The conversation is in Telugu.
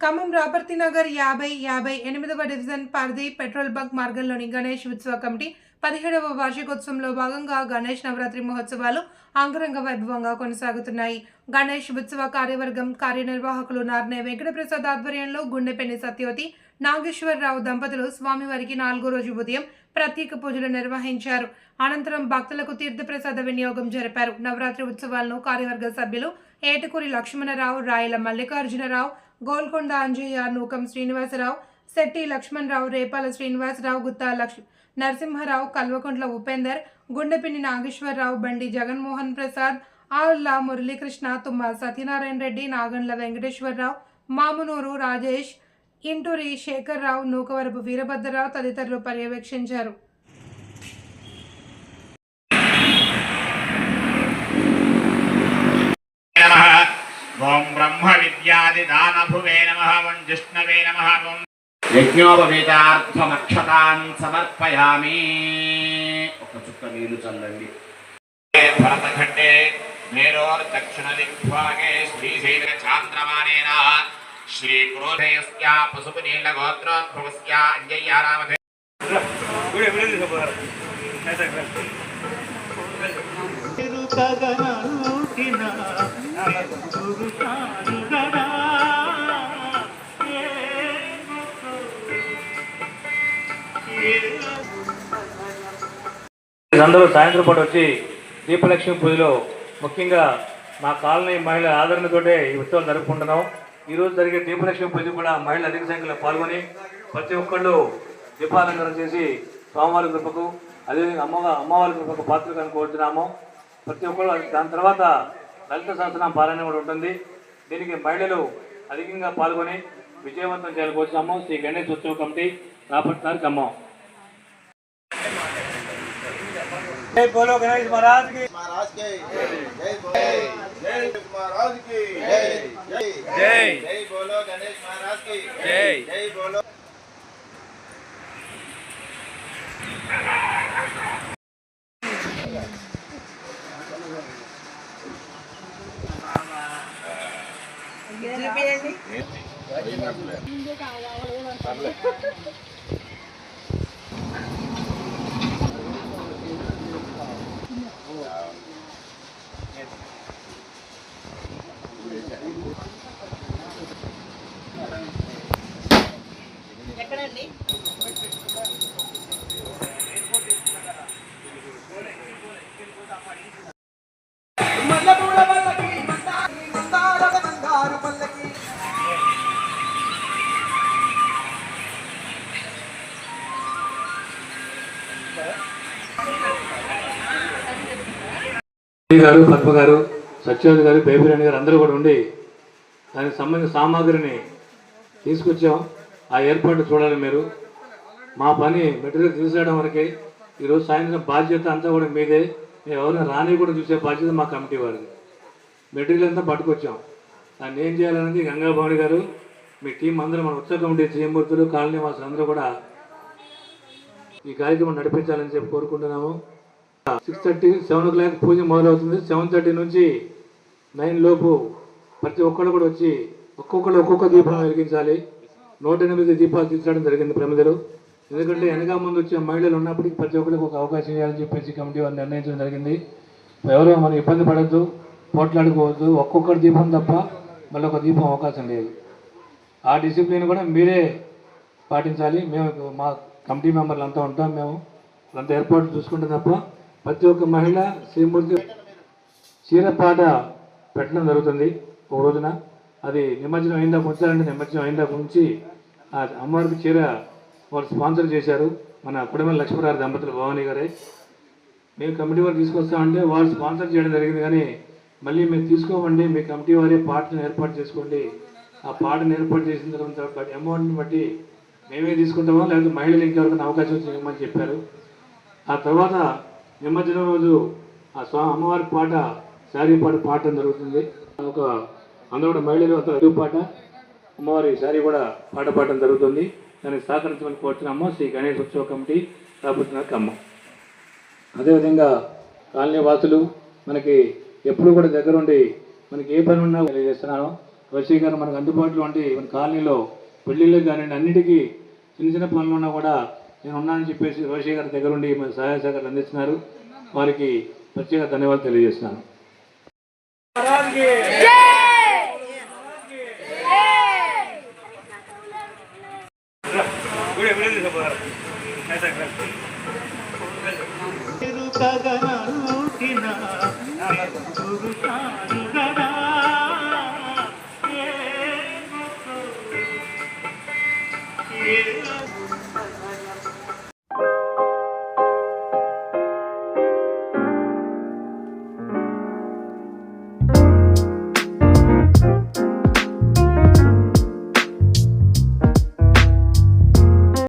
ఖమ్మం రాపర్తి నగర్ యాభై యాభై ఎనిమిదవ డివిజన్ పరిధి పెట్రోల్ బంక్ మార్గంలోని గణేష్ ఉత్సవ కమిటీ పదిహేడవ వార్షికోత్సవంలో భాగంగా గణేష్ నవరాత్రి మహోత్సవాలు అంగరంగ వైభవంగా కొనసాగుతున్నాయి. గణేష్ ఉత్సవ కార్యవర్గం కార్యనిర్వాహకులు నార్నే వెంకటప్రసాద్ ఆధ్వర్యంలో గుండెపెల్లి సత్యవతి నాగేశ్వరరావు దంపతులు స్వామివారికి నాలుగో రోజు ఉదయం ప్రత్యేక పూజలు నిర్వహించారు. అనంతరం భక్తులకు తీర్థప్రసాద వినియోగం జరిపారు. నవరాత్రి ఉత్సవాలను కార్యవర్గ సభ్యులు ఏటుకూరి లక్ష్మణరావు రాయల మల్లికార్జునరావు గోల్కొండ అంజయ్య నూకం శ్రీనివాసరావు శెట్టి లక్ష్మణరావు రేపాల శ్రీనివాసరావు గుత్తా లక్ష్ నరసింహారావు కల్వకుంట్ల ఉపేందర్ గుండెపిన్ని నాగేశ్వరరావు బండి జగన్మోహన్ ప్రసాద్ ఆళ్ళ మురళీకృష్ణ తుమ్మ సత్యనారాయణ రెడ్డి నాగండ్ల వెంకటేశ్వరరావు మామునూరు రాజేష్ ఇంటూరి శేఖర్రావు నూకవరపు వీరభద్రరావు తదితరులు పర్యవేక్షించారు. ఓం జిష్ణవే నమః ఓం యజ్ఞోపవేతార్థమక్షతాన్ సమర్పయామి. ఒక చుక్క నీళ్ళు చల్లండి. భరతఖండే మేరోర్దక్షిణ దిగ్భాగే శ్రీశైల చాంద్రమానేన శ్రీక్రోధయస్య పశుపు నీళ్ళ గోత్రోద్భవస్య అంజయ్యారామధే తిరుగగనూటిన గురుసానుగడా అందరూ సాయంత్రం పాటు వచ్చి దీపలక్ష్మి పూజలో ముఖ్యంగా మా కాలనీ మహిళల ఆదరణతోటే ఈ ఉత్సవాలు జరుపుకుంటున్నాం. ఈరోజు జరిగే దీపలక్ష్మి పూజ కూడా మహిళలు అధిక సంఖ్యలో పాల్గొని ప్రతి ఒక్కళ్ళు దీపాలంకరణ చేసి స్వామివారి కృపకు అదేవిధంగా అమ్మ అమ్మవారి కృపకు పాత్ర కోరుతున్నాము ప్రతి ఒక్కళ్ళు దాని తర్వాత లలిత శాసనం పాలన కూడా ఉంటుంది. దీనికి మహిళలు అధికంగా పాల్గొని విజయవంతం చేయాలని కోరుతున్నాము శ్రీ గణేష్ ఉత్సవ కమిటీ రాపట్నారు అమ్మాం. जय बोलो गणेश महाराज की महाराज के जय महाराज की जय जय बोलो गणेश महाराज की जय जय बोलो Hãy subscribe cho kênh Ghiền Mì Gõ Để không bỏ lỡ những video hấp dẫn గారు పద్మ గారు సత్యవతి గారు బేబీరాణి గారు అందరూ కూడా ఉండి దానికి సంబంధించిన సామాగ్రిని తీసుకొచ్చాం. ఆ ఏర్పాటు చూడాలి మీరు. మా పని మెటీరియల్ తీసేయడం వరకే. ఈరోజు సాయంత్రం బాధ్యత అంతా కూడా మీదే. ఎవరైనా రాని కూడా చూసే బాధ్యత మా కమిటీ వారిది. మెటీరియల్ అంతా పట్టుకొచ్చాం. దాన్ని ఏం చేయాలనేది గంగాభవాణి గారు మీ టీం అందరూ మన ఉత్సవ కమిటీ చేయమూర్తులు కాలనీ వాసులు అందరూ కూడా ఈ కార్యక్రమం నడిపించాలని చెప్పి కోరుకుంటున్నాము. Six thirty seven o'clock పూజ మొదలవుతుంది. సెవెన్ థర్టీ నుంచి నైన్ లోపు ప్రతి ఒక్కళ్ళు కూడా వచ్చి ఒక్కొక్కరు ఒక్కొక్క దీపం వెలిగించాలి. నూట ఎనిమిది దీపాలు తీర్చడం జరిగింది ప్రమిదలు ఎందుకంటే వెనక ముందు వచ్చే మహిళలు ఉన్నప్పటికీ ప్రతి ఒక్కరికి ఒక అవకాశం ఇవ్వాలని చెప్పేసి కమిటీ వారు నిర్ణయించడం జరిగింది. ఎవరో మనం ఇబ్బంది పడద్దు పోట్లాడుకోవద్దు ఒక్కొక్కటి దీపం తప్ప మళ్ళీ ఒక దీపం అవకాశం లేదు. ఆ డిసిప్లిన్ కూడా మీరే పాటించాలి. మేము మా కమిటీ మెంబర్లు అంతా ఉంటాం మేము. అంత ఏర్పాటు చూసుకుంటే తప్ప ప్రతి ఒక్క మహిళ శ్రీమూర్తి చీరపాట పెట్టడం జరుగుతుంది ఒక రోజున. అది నిమజ్జనం అయిందాక ఉంచాలంటే నిమజ్జనం అయిందాక ఉంచి ఆ అమ్మవారికి చీర వాళ్ళు స్పాన్సర్ చేశారు. మన కుటుంబ లక్ష్మీరావు దంపతులు భవానీ గారే. మేము కమిటీ వారు తీసుకొస్తామంటే వాళ్ళు స్పాన్సర్ చేయడం జరిగింది కానీ మళ్ళీ మీరు తీసుకోమండి. మీ కమిటీ వారే పాటను ఏర్పాటు చేసుకోండి. ఆ పాటను ఏర్పాటు చేసిన తర్వాత అమౌంట్ని బట్టి మేమే తీసుకుంటామో? లేకపోతే మహిళలు ఇంకెవరికైనా అవకాశం వచ్చి ఇవ్వమని చెప్పారు. ఆ తర్వాత నిమజ్జనం రోజు ఆ స్వా అమ్మవారి పాట శారీ పాట పాడటం జరుగుతుంది. ఒక అందరూ కూడా మహిళలు అంతా పాట. అమ్మవారి శారీ కూడా పాట పాడటం జరుగుతుంది. దానికి సహకరించమని కోరుతున్నాము శ్రీ గణేష్ ఉత్సవ కమిటీ రాబోతున్న ఖమ్మం అదేవిధంగా కాలనీ వాసులు మనకి ఎప్పుడు కూడా దగ్గరుండి మనకి ఏ పని ఉన్నా తెలియజేస్తున్నాను రోషి గారు మనకు అందుబాటులో ఉండి మన కాలనీలో పెళ్ళిళ్ళకి కానివ్వండి అన్నిటికీ చిన్న చిన్న పనులు ఉన్నా కూడా నేను ఉన్నానని చెప్పేసి రోషి గారి దగ్గర ఉండి మన సహాయ సహకారాలు అందిస్తున్నారు. వారికి ప్రత్యేక ధన్యవాదాలు తెలియజేస్తున్నాను. விழுது சம்பவம்